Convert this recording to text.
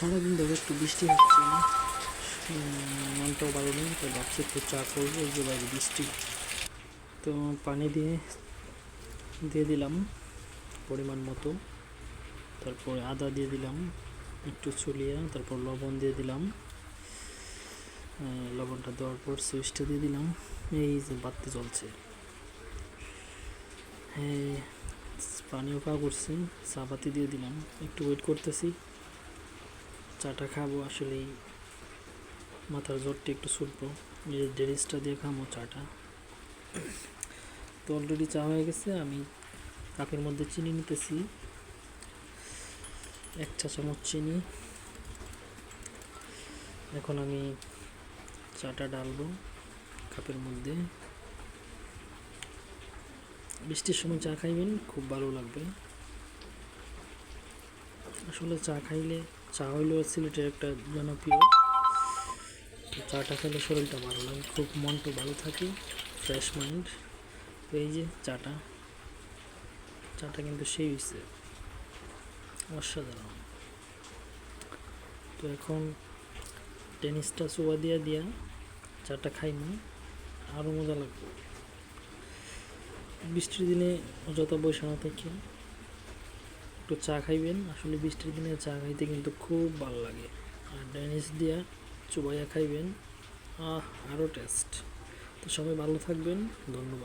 সারাদিন ধরে একটু বৃষ্টি হচ্ছে। মনটাও ভালো নেই, তো ভাবছি একটু চা করব, এই যে বাইরে বৃষ্টি। তো পানি দিয়ে দিয়ে দিলাম পরিমাণ মতো। তারপরে আদা দিয়ে দিলাম, একটু ছুলিয়ে তারপর লবণ দিয়ে দিলাম। লবণটা দেওয়ার পর সুইচটা দিয়ে দিলাম। এই যে বাতি চলছে হ্যাঁ পানিও পা করছি, চা পাতি দিয়ে দিলাম। একটু ওয়েট করতেছি। চাটা খাব আসলেই। মাথার জ্বরটা একটু ছুটবো এই ডেরিসটা দিয়ে খাব চাটা। তো অলরেডি চা হয়ে গেছে, আমি কাপের মধ্যে চিনি নিতেছি। এক চা চামচ চিনি। এখন আমি চাটা ডালবো কাপের মধ্যে। বৃষ্টির সময় চা খাইবেন, খুব ভালো লাগবে। আসলে চা খাইলে চা হইল সিলেটের একটা জনপ্রিয়। চাটা খেলে শরীরটা ভালো লাগে, খুব মনটা ভালো থাকে ফ্রেশ মাইন্ড তো এই যে চাটা চাটা কিন্তু সেই হয়েছে অসাধারণ। তো এখন টেনিসটা চোবা দিয়া দিয়া চাটা খাইনি আরও মজা লাগবে। বৃষ্টির দিনে যত বৈশাখ থেকে একটু চা খাইবেন। আসলে বৃষ্টির দিনে চা খাইতে কিন্তু খুব ভালো লাগে। আর ডাইনিস দিয়া চুবাইয়া খাইবেন। আহ আরও টেস্ট তো সবাই ভালো থাকবেন। ধন্যবাদ।